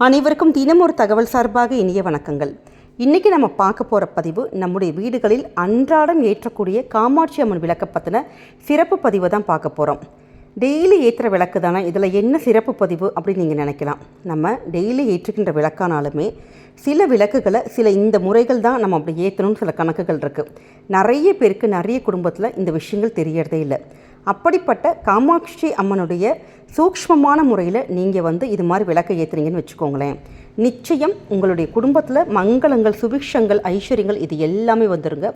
அனைவருக்கும் தினம் ஒரு தகவல் சார்பாக இனிய வணக்கங்கள். இன்றைக்கி நம்ம பார்க்க போகிற பதிவு நம்முடைய வீடுகளில் அன்றாடம் ஏற்றக்கூடிய காமாட்சி அம்மன் விளக்கப்பத்தின சிறப்பு பதிவை தான் பார்க்க போகிறோம் டெய்லி ஏற்றுற விளக்கு தானே? இதில் என்ன சிறப்பு பதிவு அப்படின்னு நீங்கள் நினைக்கலாம். நம்ம டெய்லி ஏற்றுக்கின்ற விளக்கானாலுமே சில விளக்குகளை சில இந்த முறைகள் தான் நம்ம அப்படி ஏற்றணும்னு சில கணக்குகள் இருக்குது நிறைய பேருக்கு நிறைய குடும்பத்தில் இந்த விஷயங்கள் தெரியறதே இல்லை. அப்படிப்பட்ட காமாட்சி அம்மனுடைய சூக்ஷ்மமான முறையில் நீங்கள் வந்து இது மாதிரி விளக்கை ஏற்றுறீங்கன்னு வச்சுக்கோங்களேன். நிச்சயம் உங்களுடைய குடும்பத்தில் மங்களங்கள் சுபிக்ஷங்கள் ஐஸ்வர்யங்கள் இது எல்லாமே வந்துருங்க.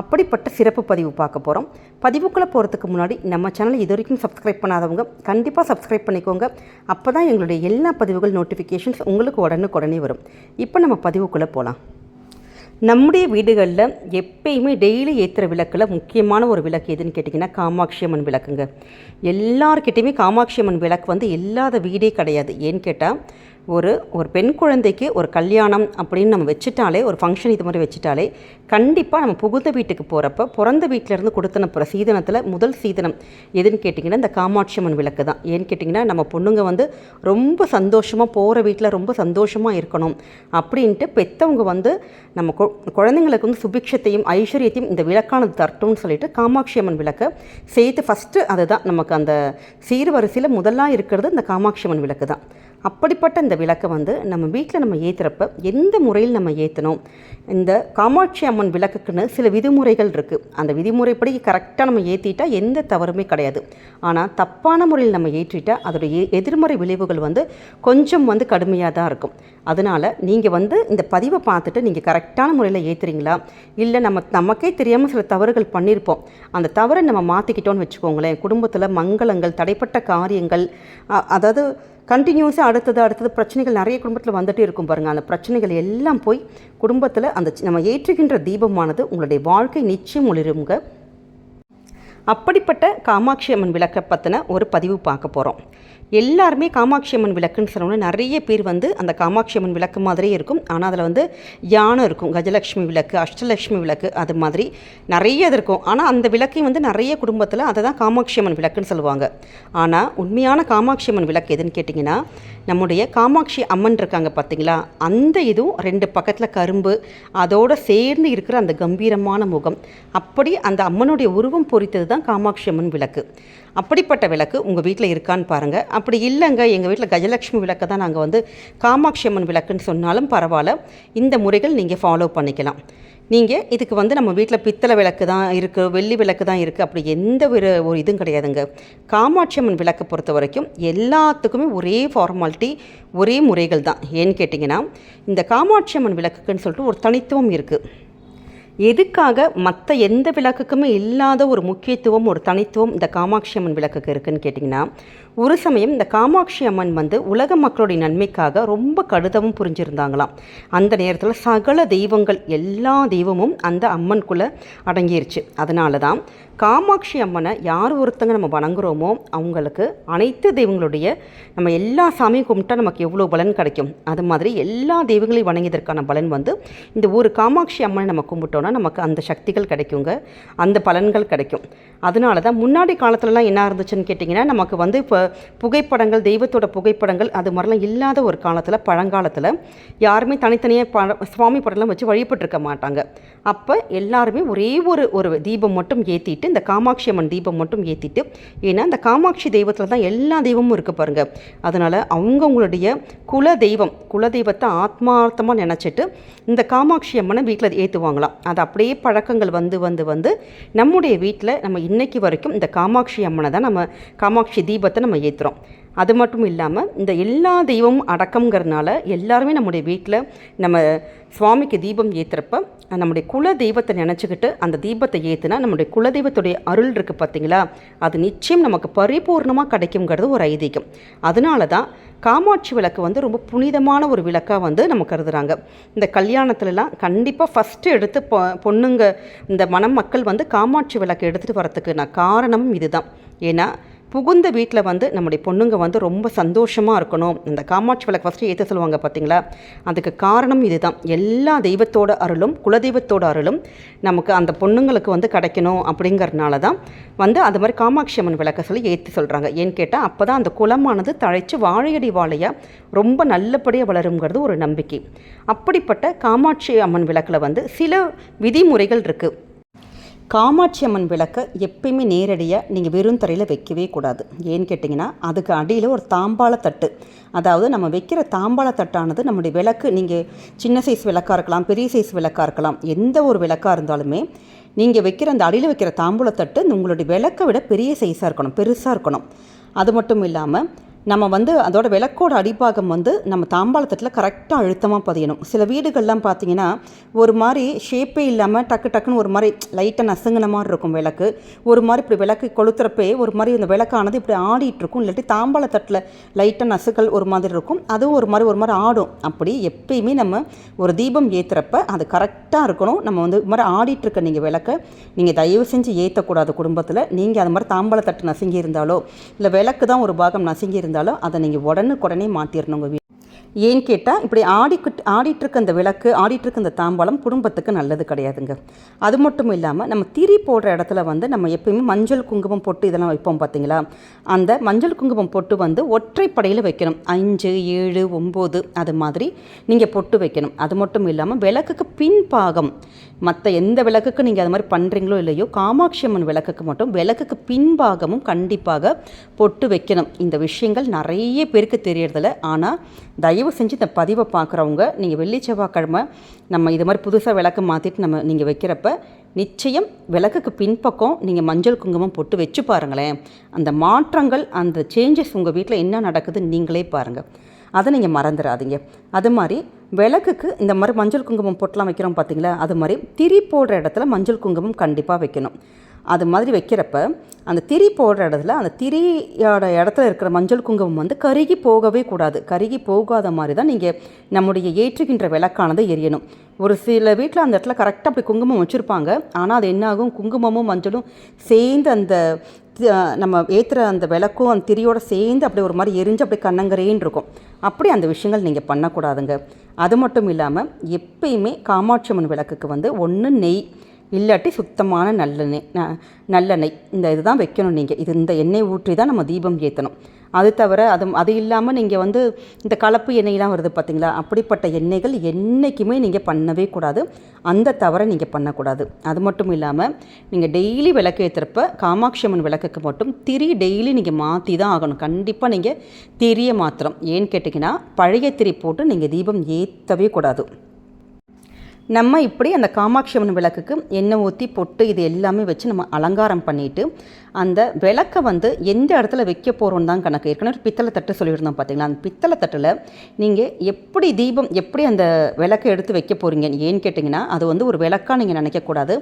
அப்படிப்பட்ட சிறப்பு பதிவு பார்க்க போகிறோம் பதிவுக்குள்ளே போகிறதுக்கு முன்னாடி நம்ம சேனலை இது வரைக்கும் சப்ஸ்கிரைப் பண்ணாதவங்க கண்டிப்பாக சப்ஸ்கிரைப் பண்ணிக்கோங்க. அப்போ தான் எங்களுடைய எல்லா பதிவுகள் நோட்டிஃபிகேஷன்ஸ் உங்களுக்கு உடனுக்குடனே வரும். இப்போ நம்ம பதிவுக்குள்ளே போகலாம் நம்முடைய வீடுகளில் எப்பயுமே டெய்லி ஏற்றுற விளக்கில் முக்கியமான ஒரு விளக்கு எதுன்னு கேட்டிங்கன்னா காமாட்சி அம்மன் விளக்குங்க. எல்லார்கிட்டையுமே காமாட்சி அம்மன் விளக்கு வந்து இல்லாத வீடே கிடையாது. ஏன்னு கேட்டால் ஒரு ஒரு பெண் குழந்தைக்கு ஒரு கல்யாணம் அப்படின்னு நம்ம வச்சுட்டாலே ஒரு ஃபங்க்ஷன் இது மாதிரி வச்சுட்டாலே கண்டிப்பாக நம்ம புகுந்த வீட்டுக்கு போகிறப்ப பிறந்த வீட்டிலேருந்து கொடுத்தன போகிற சீதனத்தில் முதல் சீதனம் எதுன்னு கேட்டிங்கன்னா இந்த காமாட்சி அம்மன் விளக்கு தான். ஏன்னு கேட்டிங்கன்னா நம்ம பொண்ணுங்க வந்து ரொம்ப சந்தோஷமாக போகிற வீட்டில் ரொம்ப சந்தோஷமாக இருக்கணும் அப்படின்ட்டு பெற்றவங்க வந்து நம்ம குழந்தைங்களுக்கு வந்து சுபிக்ஷத்தையும் ஐஸ்வர்யத்தையும் இந்த விளக்கானது தரட்டும்னு சொல்லிட்டு காமாட்சி அம்மன் விளக்கை சேர்த்து ஃபஸ்ட்டு அதுதான் நமக்கு அந்த சீர்வரிசையில் முதலாக இருக்கிறது இந்த காமாட்சி அம்மன் விளக்கு தான். அப்படிப்பட்ட இந்த விளக்கை வந்து நம்ம வீட்டில் நம்ம ஏற்றுறப்ப எந்த முறையில் நம்ம ஏற்றணும் இந்த காமாட்சி அம்மன் விளக்குக்குன்னு சில விதிமுறைகள் இருக்குது அந்த விதிமுறைப்படி கரெக்டாக நம்ம ஏற்றிட்டா எந்த தவறுமே கிடையாது. ஆனால் தப்பான முறையில் நம்ம ஏற்றிட்டா அதோடைய எதிர்மறை விளைவுகள் வந்து கொஞ்சம் வந்து கடுமையாக தான் இருக்கும். அதனால் நீங்கள் வந்து இந்த பதிவை பார்த்துட்டு நீங்கள் கரெக்டான முறையில் ஏற்றுறீங்களா இல்லை நம்ம நமக்கே தெரியாமல் சில தவறுகள் பண்ணியிருப்போம் அந்த தவறை நம்ம மாற்றிக்கிட்டோன்னு வச்சுக்கோங்களேன். குடும்பத்தில் மங்களங்கள் தடைப்பட்ட காரியங்கள் அதாவது கண்டினியூஸாக அடுத்தது அடுத்தது பிரச்சனைகள் நிறைய குடும்பத்தில் வந்துட்டே இருக்கும் பாருங்கள் அந்த பிரச்சனைகள் எல்லாம் போய் குடும்பத்தில் அந்த நம்ம ஏற்றுகின்ற தீபமானது உங்களுடைய வாழ்க்கை நிச்சயம் ஒளிருங்க. அப்படிப்பட்ட காமாட்சி அம்மன் விளக்க பற்றின ஒரு பதிவு பார்க்க போகிறோம் எல்லாருமே காமாட்சி அம்மன் விளக்குன்னு சொன்னோன்னே நிறைய பேர் வந்து அந்த காமாட்சி அம்மன் விளக்கு மாதிரியே இருக்கும். ஆனால் அதில் வந்து யானை இருக்கும். கஜலட்சுமி விளக்கு அஷ்டலட்சுமி விளக்கு அது மாதிரி நிறைய இது இருக்கும். ஆனால் அந்த விளக்கையும் வந்து நிறைய குடும்பத்தில் அதை தான் காமாட்சி அம்மன் விளக்குன்னு சொல்லுவாங்க. ஆனால் உண்மையான காமாட்சி அம்மன் விளக்கு எதுன்னு கேட்டிங்கன்னா நம்முடைய காமாட்சி அம்மன் இருக்காங்க பார்த்தீங்களா அந்த இதுவும் ரெண்டு பக்கத்தில் கரும்பு அதோடு சேர்ந்து இருக்கிற அந்த கம்பீரமான முகம். அப்படி அந்த அம்மனுடைய உருவம் பொறித்தது தான் காமாட்சி அம்மன் விளக்கு. அப்படிப்பட்ட விளக்கு உங்கள் வீட்டில் இருக்கான்னு பாருங்கள் அப்படி இல்லைங்க எங்கள் வீட்டில் கஜலட்சுமி விளக்கை தான் நாங்கள் வந்து காமாட்சி அம்மன் விளக்குன்னு சொன்னாலும் பரவாயில்ல. இந்த முறைகள் நீங்கள் ஃபாலோ பண்ணிக்கலாம். நீங்கள் இதுக்கு வந்து நம்ம வீட்டில் பித்தளை விளக்கு தான் இருக்குது வெள்ளி விளக்கு தான் இருக்குது அப்படி எந்த ஒரு ஒரு இதுவும் கிடையாதுங்க. காமாட்சி அம்மன் விளக்கை பொறுத்த வரைக்கும் எல்லாத்துக்குமே ஒரே ஃபார்மாலிட்டி ஒரே முறைகள் தான். ஏன்னு கேட்டிங்கன்னா இந்த காமாட்சி அம்மன் விளக்குக்குன்னு சொல்லிட்டு ஒரு தனித்துவம் இருக்குது எதுக்காக மற்ற எந்த விளக்குக்குமே இல்லாத ஒரு முக்கியத்துவம் ஒரு தனித்துவம் இந்த காமாட்சி அம்மன் விளக்குக்கு இருக்குன்னு கேட்டிங்கன்னா ஒரு சமயம் இந்த காமாட்சி அம்மன் வந்து உலக மக்களுடைய நன்மைக்காக ரொம்ப கடுதவும் புரிஞ்சிருந்தாங்களாம். அந்த நேரத்தில் சகல தெய்வங்கள் எல்லா தெய்வமும் அந்த அம்மனுக்குள்ளே அடங்கிருச்சு. அதனால தான் காமாட்சி அம்மனை யார் ஒருத்தங்க நம்ம வணங்குறோமோ அவங்களுக்கு அனைத்து தெய்வங்களுடைய நம்ம எல்லா சாமியும் கும்பிட்டா நமக்கு எவ்வளோ பலன் கிடைக்கும்? அது மாதிரி எல்லா தெய்வங்களையும் வணங்கியதற்கான பலன் வந்து இந்த ஒரு காமாட்சி அம்மனை நம்ம கும்பிட்டோன்னா நமக்கு அந்த சக்திகள் கிடைக்குங்க. அந்த பலன்கள் கிடைக்கும். அதனால தான் முன்னாடி காலத்துலலாம் என்ன இருந்துச்சுன்னு கேட்டிங்கன்னா நமக்கு வந்து இப்போ புகைப்படங்கள் தெய்வத்தோட புகைப்படங்கள் அது மாதிரிலாம் இல்லாத ஒரு காலத்தில் பழங்காலத்தில் யாருமே தனித்தனியாக பட சுவாமி படம்லாம் வச்சு வழிபட்டிருக்க மாட்டாங்க. அப்போ எல்லாருமே ஒரே ஒரு ஒரு தீபம் மட்டும் ஏற்றிட்டு இந்த காமாட்சி அம்மன் தீபம் மட்டும் ஏற்றிட்டு ஏன்னா இந்த காமாட்சி தெய்வத்தில் தான் எல்லா தெய்வமும் இருக்குது பாருங்கள் அதனால் அவங்கவுங்களுடைய குல தெய்வம் குல தெய்வத்தை ஆத்மார்த்தமாக நினச்சிட்டு இந்த காமாட்சி அம்மனை வீட்டில் ஏற்றுவாங்களாம் அது அப்படியே பழக்கங்கள் வந்து வந்து வந்து நம்முடைய வீட்டில் நம்ம இன்னைக்கு வரைக்கும் இந்த காமாட்சி அம்மனை தான் நம்ம காமாட்சி தீபத்தை நம்ம ஏற்றுறோம் அது மட்டும் இல்லாமல் இந்த எல்லா தெய்வமும் அடக்கம்ங்கிறதுனால எல்லாருமே நம்முடைய வீட்டில் நம்ம சுவாமிக்கு தீபம் ஏற்றுறப்ப நம்முடைய குல தெய்வத்தை நினச்சிக்கிட்டு அந்த தீபத்தை ஏற்றுனா நம்முடைய குலதெய்வத்துடைய அருள் இருக்குது பார்த்தீங்களா அது நிச்சயம் நமக்கு பரிபூர்ணமாக கிடைக்குங்கிறது ஒரு ஐதீகம். அதனால தான் காமாட்சி விளக்கு வந்து ரொம்ப புனிதமான ஒரு விளக்காக வந்து நம்ம கருதுகிறாங்க இந்த கல்யாணத்துலலாம் கண்டிப்பாக ஃபஸ்ட்டு எடுத்து பொ பொண்ணுங்க இந்த மணமக்கள் வந்து காமாட்சி விளக்கு எடுத்துகிட்டு வரத்துக்கு நான் காரணமும் இதுதான். ஏன்னா புகுந்த வீட்டில் வந்து நம்முடைய பொண்ணுங்க வந்து ரொம்ப சந்தோஷமாக இருக்கணும். இந்த காமாட்சி விளக்கு ஃபஸ்ட்டு ஏற்ற சொல்லுவாங்க பார்த்தீங்களா அதுக்கு காரணம் இதுதான். எல்லா தெய்வத்தோட அருளும் குலதெய்வத்தோட அருளும் நமக்கு அந்த பொண்ணுங்களுக்கு வந்து கிடைக்கணும் அப்படிங்கிறதுனால தான் வந்து அது மாதிரி காமாட்சி அம்மன் விளக்க சொல்லி ஏற்றி சொல்கிறாங்க ஏன்னு கேட்டால் அப்போ தான் அந்த குலமானது தழைச்சு வாழையடி வாழையாக ரொம்ப நல்லபடியாக வளருங்கிறது ஒரு நம்பிக்கை. அப்படிப்பட்ட காமாட்சி அம்மன் விளக்கில் வந்து சில விதிமுறைகள் இருக்குது காமாட்சி அம்மன் விளக்கை எப்பயுமே நேரடியாக நீங்கள் வெறும் தரையில் வைக்கவே கூடாது. ஏன்னு கேட்டிங்கன்னா அதுக்கு அடியில் ஒரு தாம்பாள தட்டு. அதாவது நம்ம வைக்கிற தாம்பாள தட்டானது நம்முடைய விளக்கு நீங்கள் சின்ன சைஸ் விளக்காக இருக்கலாம் பெரிய சைஸ் விளக்காக இருக்கலாம் எந்த ஒரு விளக்காக இருந்தாலுமே நீங்கள் வைக்கிற அந்த அடியில் வைக்கிற தாம்பூலத்தட்டு உங்களுடைய விளக்கை விட பெரிய சைஸாக இருக்கணும் பெருசாக இருக்கணும். அது மட்டும் இல்லாமல் நம்ம வந்து அதோட விளக்கோட அடிப்பாகம் வந்து நம்ம தாம்பாளத்தட்டில் கரெக்டாக அழுத்தமாக பதியணும். சில வீடுகள்லாம் பார்த்தீங்கன்னா ஒரு மாதிரி ஷேப்பே இல்லாமல் டக்கு டக்குன்னு ஒரு மாதிரி லைட்டாக நசுங்கின மாதிரி இருக்கும் விளக்கு. ஒரு மாதிரி இப்படி விளக்கு கொளுத்துறப்பே ஒரு மாதிரி இந்த விளக்கானது இப்படி ஆடிட்டு இருக்கும் இல்லாட்டி தாம்பாளத்தட்டில் லைட்டாக நசுக்கள் ஒரு மாதிரி இருக்கும். அதுவும் ஒரு மாதிரி ஒரு மாதிரி ஆடும். அப்படி எப்பயுமே நம்ம ஒரு தீபம் ஏற்றுறப்ப அது கரெக்டாக இருக்கணும். நம்ம வந்து இது மாதிரி ஆடிட்டுருக்க நீங்கள் விளக்க நீங்கள் தயவு செஞ்சு ஏற்றக்கூடாது குடும்பத்தில். நீங்கள் அது மாதிரி தாம்பாளத்தட்டு நசுங்கி இருந்தாலோ இல்லை விளக்கு தான் ஒரு பாகம் நசுங்கி இருந்தாலோ இருந்தாலும் அதை நீங்கள் உடனுக்குடனே மாற்றிடணும் உங்கள் வீ ஏன்னு கேட்டால் இப்படி ஆடிக்கிட்டு ஆடிட்டுருக்க அந்த விளக்கு ஆடிட்டுருக்க இந்த தாம்பாளம் குடும்பத்துக்கு நல்லது கிடையாதுங்க. அது மட்டும் இல்லாமல் நம்ம திரி போடுற இடத்துல வந்து நம்ம எப்பயுமே மஞ்சள் குங்குமம் பொட்டு இதெல்லாம் வைப்போம் பார்த்தீங்களா அந்த மஞ்சள் குங்குமம் பொட்டு வந்து ஒற்றைப்படையில் வைக்கணும். அஞ்சு ஏழு ஒம்பது அது மாதிரி நீங்கள் பொட்டு வைக்கணும். அது மட்டும் இல்லாமல் விளக்குக்கு பின்பாகம் மற்ற எந்த விளக்குக்கு நீங்கள் அது மாதிரி பண்ணுறீங்களோ இல்லையோ காமாட்சி அம்மன் விளக்குக்கு மட்டும் விளக்குக்கு பின்பாகமும் கண்டிப்பாக பொட்டு வைக்கணும். இந்த விஷயங்கள் நிறைய பேருக்கு தெரியறதில்ல. ஆனால் தயவு செஞ்சு இந்த பதிவை பார்க்குறவங்க நீங்கள் வெள்ளி செவ்வாய்க்கிழமை நம்ம இது மாதிரி புதுசாக விளக்கு மாற்றிட்டு நம்ம நீங்கள் வைக்கிறப்ப நிச்சயம் விளக்குக்கு பின்பக்கம் நீங்கள் மஞ்சள் குங்குமம் போட்டு வச்சு பாருங்களேன். அந்த மாற்றங்கள் அந்த சேஞ்சஸ் உங்கள் வீட்டில் என்ன நடக்குதுன்னு நீங்களே பாருங்கள் அதை நீங்கள் மறந்துடாதீங்க. அது மாதிரி விளக்குக்கு இந்த மாதிரி மஞ்சள் குங்குமம் பொட்டெலாம் வைக்கிறோம் பார்த்தீங்களா? அது மாதிரி திரி போடுற இடத்துல மஞ்சள் குங்குமம் கண்டிப்பாக வைக்கணும். அது மாதிரி வைக்கிறப்ப அந்த திரி போடுற இடத்துல அந்த திரியோட இடத்துல இருக்கிற மஞ்சள் குங்குமம் வந்து கருகி போகவே கூடாது. கருகி போகாத மாதிரி தான் நீங்கள் நம்முடைய ஏற்றுகின்ற விளக்கானது எரியணும். ஒரு சில வீட்டில் அந்த இடத்துல கரெக்டாக அப்படி குங்குமம் வச்சுருப்பாங்க. ஆனால் அது என்னாகும் குங்குமமும் மஞ்சளும் சேர்ந்து அந்த நம்ம ஏற்றுற அந்த விளக்கும் அந்த திரியோட சேர்ந்து அப்படி ஒரு மாதிரி எரிஞ்சு அப்படி கண்ணங்கரேன்னு இருக்கும். அப்படி அந்த விஷயங்கள் நீங்கள் பண்ணக்கூடாதுங்க. அது மட்டும் இல்லாமல் எப்பயுமே காமாட்சி அம்மன் விளக்குக்கு வந்து ஒன்று நெய் இல்லாட்டி சுத்தமான நல்லெண்ணெய் ந- நல்லெண்ணெய். இந்த இதுதான் வைக்கணும் நீங்கள் இது இந்த எண்ணெய் ஊற்றி தான் நம்ம தீபம் ஏற்றணும் அது தவிர அது அது இல்லாமல் நீங்கள் வந்து இந்த கலப்பு எண்ணெய்லாம் வருது பார்த்தீங்களா அப்படிப்பட்ட எண்ணெய்கள் என்றைக்குமே நீங்கள் பண்ணவே கூடாது. அந்த தவறை நீங்கள் பண்ணக்கூடாது. அது மட்டும் இல்லாமல் நீங்கள் டெய்லி விளக்கு ஏற்றுறப்ப காமாட்சி அம்மன் விளக்குக்கு மட்டும் திரி டெய்லி நீங்கள் மாற்றி தான் ஆகணும். கண்டிப்பாக நீங்கள் திரியை மாத்திரம் ஏன்னு கேட்டிங்கன்னா பழைய திரி போட்டு நீங்கள் தீபம் ஏற்றவே கூடாது. நம்ம இப்படி அந்த காமாட்சி அம்மன் விளக்குக்கு எண்ணெய் ஊற்றி பொட்டு இது எல்லாமே வச்சு நம்ம அலங்காரம் பண்ணிவிட்டு அந்த விளக்கை வந்து எந்த இடத்துல வைக்க போகிறோம் தான் கணக்கு. ஏற்கனவே ஒரு பித்தளை தட்டு சொல்லியிருந்தோம் பார்த்தீங்களா அந்த பித்தளை தட்டில் நீங்கள் எப்படி தீபம் எப்படி அந்த விளக்கை எடுத்து வைக்க போகிறீங்க ஏன்னு கேட்டிங்கன்னா அது வந்து ஒரு விளக்காக நீங்கள் நினைக்கக்கூடாது.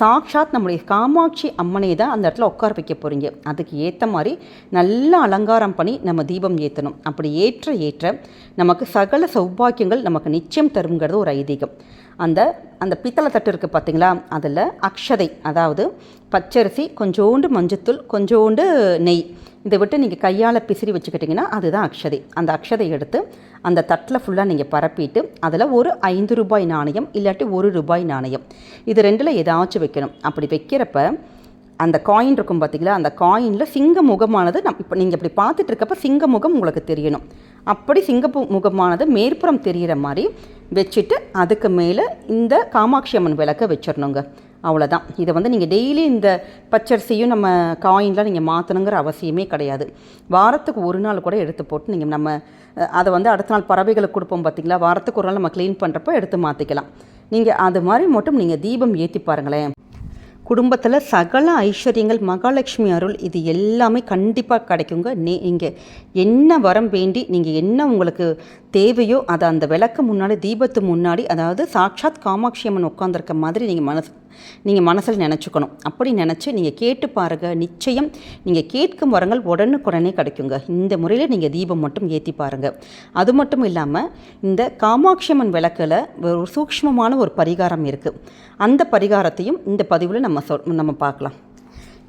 சாக்ஷாத் நம்முடைய காமாட்சி அம்மனை தான் அந்த இடத்துல உட்கார வைக்க போகிறீங்க அதுக்கு ஏற்ற மாதிரி நல்லா அலங்காரம் பண்ணி நம்ம தீபம் ஏற்றணும் அப்படி ஏற்ற ஏற்ற நமக்கு சகல சௌபாக்கியங்கள் நமக்கு நிச்சயம் தருங்கிறது ஒரு ஐதீகம். அந்த அந்த பித்தளை தட்டு இருக்குது பார்த்தீங்களா அதில் அக்ஷதை அதாவது பச்சரிசி கொஞ்சோண்டு மஞ்சத்தூள் கொஞ்சோண்டு நெய் இதை விட்டு நீங்கள் கையால் பிசிறி வச்சுக்கிட்டிங்கன்னா அதுதான் அக்ஷதை. அந்த அக்ஷதை எடுத்து அந்த தட்டில் ஃபுல்லாக நீங்கள் பரப்பிட்டு அதில் ஒரு ஐந்து ரூபாய் நாணயம் இல்லாட்டி ஒரு ரூபாய் நாணயம். இது ரெண்டில் ஏதாச்சும் வைக்கணும். அப்படி வைக்கிறப்ப அந்த காயின் இருக்கும் பார்த்தீங்களா அந்த காயினில் சிங்க முகமானது நம் இப்போ நீங்கள் இப்படி பார்த்துட்டு இருக்கப்ப சிங்க முகம் உங்களுக்கு தெரியணும். அப்படி சிங்க முகமானது மேற்புறம் தெரிகிற மாதிரி வச்சுட்டு அதுக்கு மேலே இந்த காமாட்சி அம்மன் விளக்கை வச்சிடணுங்க. அவ்வளோதான் இதை வந்து நீங்கள் டெய்லி இந்த பச்சரிசியும் நம்ம காயின்லாம் நீங்கள் மாற்றணுங்கிற அவசியமே கிடையாது. வாரத்துக்கு ஒரு நாள் கூட எடுத்து போட்டு நீங்கள் நம்ம அதை வந்து அடுத்த நாள் பறவைகளுக்கு கொடுப்போம் பார்த்தீங்களா வாரத்துக்கு ஒரு நாள் நம்ம க்ளீன் பண்ணுறப்ப எடுத்து மாற்றிக்கலாம் நீங்கள் அது மாதிரி மட்டும் நீங்கள் தீபம் ஏற்றி பாருங்களேன். குடும்பத்தில் சகல ஐஸ்வர்யங்கள் மகாலட்சுமி அருள் இது எல்லாமே கண்டிப்பாக கிடைக்குங்க. நீ இங்கே என்ன வரம் வேண்டி நீங்கள் என்ன உங்களுக்கு தேவையோ அதை அந்த விளக்கு முன்னாடி தீபத்து முன்னாடி அதாவது சாட்சாத் காமாட்சி அம்மன் உட்காந்துருக்க மாதிரி நீங்கள் மனசு நீங்கள் மனசில் நினச்சிக்கணும். அப்படி நினச்சி நீங்கள் கேட்டு பாருங்கள் நிச்சயம் நீங்கள் கேட்கும் வரங்கள் உடனுக்குடனே கிடைக்குங்க. இந்த முறையில் நீங்கள் தீபம் மட்டும் ஏற்றி பாருங்கள் அது மட்டும் இல்லாமல் இந்த காமாட்சியம்மன் விளக்கில் ஒரு சூக்ஷ்மமான ஒரு பரிகாரம் இருக்குது அந்த பரிகாரத்தையும் இந்த பதிவில் நம்ம சொல் நம்ம பார்க்கலாம்.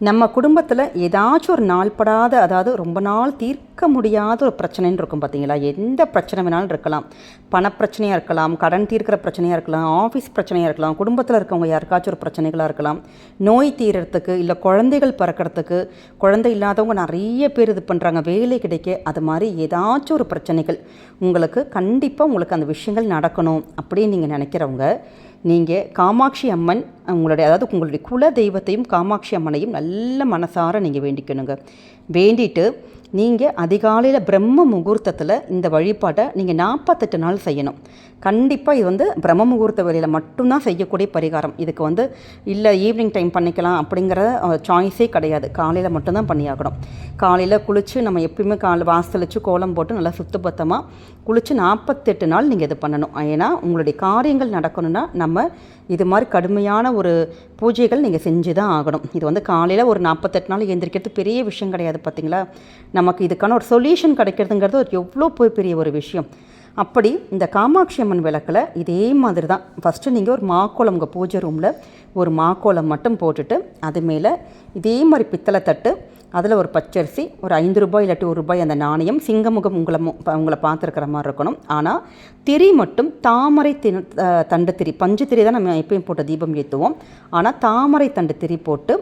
நம்ம குடும்பத்தில் ஏதாச்சும் ஒரு நாள் படாத அதாவது ரொம்ப நாள் தீர்க்க முடியாத ஒரு பிரச்சனைன்னு இருக்கும் பார்த்தீங்களா? எந்த பிரச்சனை வேணாலும் இருக்கலாம். பணப்பிரச்சனையாக இருக்கலாம் கடன் தீர்க்கிற பிரச்சனையாக இருக்கலாம் ஆஃபீஸ் பிரச்சனையாக இருக்கலாம் குடும்பத்தில் இருக்கவங்க யாருக்காச்சும் ஒரு பிரச்சனைகளாக இருக்கலாம். நோய் தீரத்துக்கு இல்லை குழந்தைகள் பிறக்கிறதுக்கு குழந்தை இல்லாதவங்க நிறைய பேர் இது பண்ணுறாங்க வேலை கிடைக்க அது மாதிரி ஏதாச்சும் ஒரு பிரச்சனைகள். உங்களுக்கு கண்டிப்பாக உங்களுக்கு அந்த விஷயங்கள் நடக்கணும் அப்படின்னு நீங்கள் நினைக்கிறவங்க நீங்கள் காமாட்சி அம்மன் உங்களுடைய அதாவது உங்களுடைய குல தெய்வத்தையும் காமாட்சி அம்மனையும் நல்ல மனசார நீங்கள் வேண்டிக்கணுங்க. வேண்டிட்டு நீங்கள் அதிகாலையில் பிரம்ம முகூர்த்தத்தில் இந்த வழிபாட்டை நீங்கள் நாற்பத்தெட்டு நாள் செய்யணும். கண்டிப்பாக இது வந்து பிரம்ம முகூர்த்த வேலையில் மட்டும்தான் செய்யக்கூடிய பரிகாரம். இதுக்கு வந்து இல்லை ஈவினிங் டைம் பண்ணிக்கலாம் அப்படிங்கிற சாய்ஸே கிடையாது. காலையில் மட்டும்தான் பண்ணியாகணும். காலையில் குளித்து நம்ம எப்பயுமே கால் வாசலிச்சு கோலம் போட்டு நல்லா சுத்தபத்தமாக குளித்து நாற்பத்தெட்டு நாள் நீங்கள் இது பண்ணணும். ஏன்னா உங்களுடைய காரியங்கள் நடக்கணும்னா நம்ம இது மாதிரி கடுமையான ஒரு பூஜைகள் நீங்கள் செஞ்சு தான் ஆகணும். இது வந்து காலையில் ஒரு நாற்பத்தெட்டு நாள் எழுந்திரிக்கிறது பெரிய விஷயம் கிடையாது பார்த்தீங்களா நமக்கு இதுக்கான ஒரு சொல்யூஷன் கிடைக்கிறதுங்கிறது ஒரு எவ்வளோ போய் பெரிய ஒரு விஷயம். அப்படி இந்த காமாட்சி அம்மன் விளக்கில் இதே மாதிரி தான் ஃபஸ்ட்டு நீங்கள் ஒரு மாக்கோளம் உங்கள் பூஜை ரூமில் ஒரு மாக்கோளம் மட்டும் போட்டுட்டு அது மேலே இதே மாதிரி பித்தளை தட்டு அதில் ஒரு பச்சரிசி ஒரு ஐந்து ரூபாய் இல்லாட்டி ஒரு ரூபாய் அந்த நாணயம் சிங்கமுகம் உங்களை ப- உங்களை பார்த்துருக்கிற மாதிரி இருக்கணும். ஆனால் திரி மட்டும் தாமரை தி தண்டு திரி பஞ்சு திரி தான் நம்ம எப்பயும் போட்டு தீபம் ஏற்றுவோம் ஆனால் தாமரை தண்டு திரி போட்டு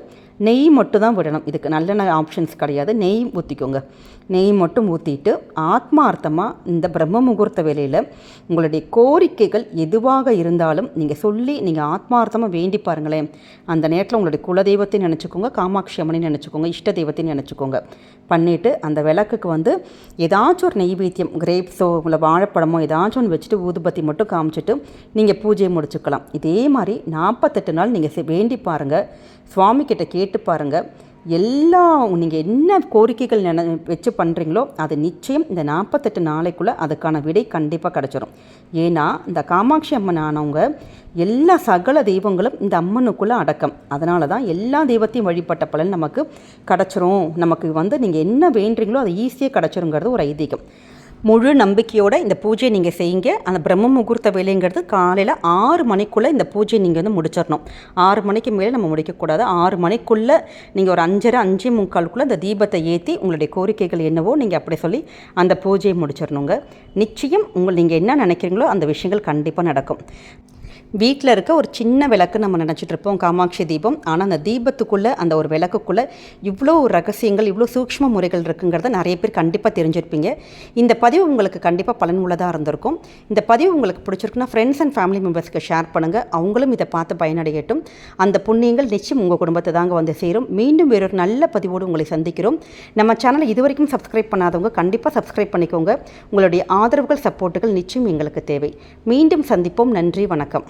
நெய் மட்டும் தான் விடணும். இதுக்கு நல்லெண்ணெய் ஆப்ஷன்ஸ் கிடையாது. நெய் ஊற்றிக்கோங்க நெய் மட்டும் ஊற்றிட்டு ஆத்மார்த்தமாக இந்த பிரம்ம முகூர்த்த வேலையில் உங்களுடைய கோரிக்கைகள் எதுவாக இருந்தாலும் நீங்கள் சொல்லி நீங்கள் ஆத்மார்த்தமாக வேண்டி பாருங்களேன். அந்த நேரத்தில் உங்களுடைய குலதெய்வத்தை நினச்சிக்கோங்க காமாட்சி அம்மனை நினச்சிக்கோங்க இஷ்ட தெய்வத்தையும் நினச்சிக்கோங்க. பண்ணிவிட்டு அந்த விளக்குக்கு வந்து ஏதாச்சும் ஒரு நெய்வேத்தியம் கிரேப்ஸோ இல்லை வாழைப்பழமோ ஏதாச்சும் ஒன்று வச்சுட்டு ஊதுபத்தி மட்டும் காமிச்சிட்டு நீங்கள் பூஜையை முடிச்சுக்கலாம். இதே மாதிரி நாற்பத்தெட்டு நாள் நீங்கள் வேண்டி பாருங்கள் சுவாமி கிட்ட கேட்டு பாருங்கள் எல்லா நீங்கள் என்ன கோரிக்கைகள் நினை வச்சு பண்ணுறீங்களோ அது நிச்சயம் இந்த நாற்பத்தெட்டு நாளைக்குள்ளே அதுக்கான விடை கண்டிப்பாக கிடச்சிரும். ஏன்னா இந்த காமாட்சி அம்மன் ஆனவங்க எல்லா சகல தெய்வங்களும் இந்த அம்மனுக்குள்ளே அடக்கம். அதனால தான் எல்லா தெய்வத்தையும் வழிபட்ட பலன் நமக்கு கிடச்சிரும். நமக்கு வந்து நீங்கள் என்ன வேண்டுறீங்களோ அது ஈஸியாக கிடச்சிருங்கிறது ஒரு ஐதீகம். முழு நம்பிக்கையோடு இந்த பூஜையை நீங்கள் செய்யுங்க. அந்த பிரம்ம முகூர்த்த வேலைங்கிறது காலையில் ஆறு மணிக்குள்ளே இந்த பூஜையை நீங்கள் வந்து முடிச்சிடணும். ஆறு மணிக்கு மேலே நம்ம முடிக்கக்கூடாது. ஆறு மணிக்குள்ளே நீங்கள் ஒரு அஞ்சரை அஞ்சே முக்காலுக்குள்ளே இந்த தீபத்தை ஏற்றி உங்களுடைய கோரிக்கைகள் என்னவோ நீங்கள் அப்படி சொல்லி அந்த பூஜையை முடிச்சிடணுங்க. நிச்சயம் உங்கள் நீங்கள் என்ன நினைக்கிறீங்களோ அந்த விஷயங்கள் கண்டிப்பாக நடக்கும். வீட்டில் இருக்க ஒரு சின்ன விளக்கு நம்ம நினச்சிட்ருப்போம் காமாட்சி தீபம். ஆனால் அந்த தீபத்துக்குள்ளே அந்த ஒரு விளக்குக்குள்ளே இவ்வளோ ரகசியங்கள் இவ்வளோ சூக்ஷ்ம முறைகள் இருக்குங்கிறத நிறைய பேர் கண்டிப்பாக தெரிஞ்சிருப்பீங்க. இந்த பதிவு உங்களுக்கு கண்டிப்பாக பலனுள்ளதாக இருந்திருக்கும். இந்த பதிவு உங்களுக்கு பிடிச்சிருக்குன்னா ஃப்ரெண்ட்ஸ் அண்ட் ஃபேமிலி மெம்பர்ஸ்க்கு ஷேர் பண்ணுங்கள் அவங்களும் இதை பார்த்து பயனடையட்டும். அந்த புண்ணியங்கள் நிச்சயம் உங்கள் குடும்பத்தை தாங்க வந்து சேரும். மீண்டும் வேறொரு நல்ல பதிவோடு உங்களை சந்திக்கிறோம். நம்ம சேனலை இதுவரைக்கும் சப்ஸ்கிரைப் பண்ணாதவங்க கண்டிப்பாக சப்ஸ்கிரைப் பண்ணிக்கோங்க. உங்களுடைய ஆதரவுகள் சப்போர்ட்டுகள் நிச்சயம் எங்களுக்கு தேவை. மீண்டும் சந்திப்போம். நன்றி வணக்கம்.